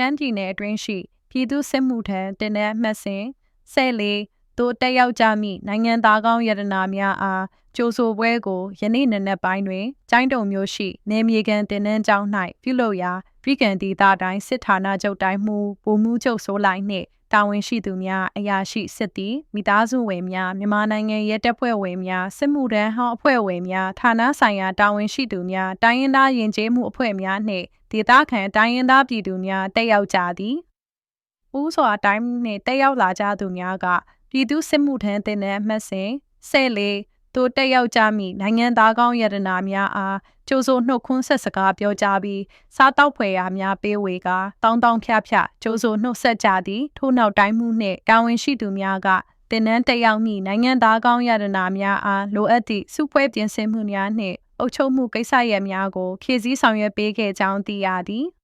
ရှမ်းပြည်နယ်အတွင်းရှိပြည်သူစစ်မှုထမ်းတင်တဲ့မှတ်စဉ်ဆဲလေးတို့တက်ရောက်ကြမိနိုင်ငံသားကောင်းယတနာများအားကြိုဆိုပွဲကိုယနေ့နနက်ပိုင်းတွင်ကျိုင်းတုံမြို့ရှိနေမြေကန်တင်နန်းကျောင်း၌ပြုလုပ်ရာ ပြည်ကန်ဒေသတိုင်းစစ်ဌာနချုပ်တိုင်းမှူးဗိုလ်မှူးချုပ်စိုးလိုက်နှင့်တာဝန်ရှိသူများအရာရှိစစ်သည်မိသားစုဝင်များမြန်မာနိုင်ငံရဲတပ်ဖွဲ့ဝင်များစစ်မှုထမ်းဟောင်းအဖွဲ့ဝင်များဌာနဆိုင်ရာတာဝန်ရှိသူများတိုင်းရင်းသားယဉ်ကျေးမှုအဖွဲ့များနှင့်ဒေသခံတိုင်းရင်းသားပြည်သူများတက်ရောက်ကြသည်။ဦးစွာတိုင်းနှင့်တက်ရောက်လာကြသူများကပြည်သူစစ်မှုထမ်းတင်တဲ့အမှတ်စဉ်ဆဲလေးတို့တက်ရောက်ကြမိနိုင်ငံသားကောင်းယတနာများအား ကြိုးဆိုနှုတ်ခွန်းဆက်စကားပြောကြားပြီးစားတောက်ဖွယ်ရာများပေးဝေကတောင်းတောင်းဖြဖြကြိုးဆိုနှုတ်ဆက်ကြသည်ထို့နောက်တိုင်းမှုနှင့်တာဝန်ရှိသူများကတင်နန်းတက်ရောက်မိနိုင်ငံသားကောင်းယတနာများအားလိုအပ်သည့်စုဖွဲ့ပြင်ဆင်မှုများနှင့်အုပ်ချုပ်မှုကိစ္စရပ်များကိုဖြည့်ဆည်းဆောင်ရွက်ပေးခဲ့ကြောင်းသိရသည်။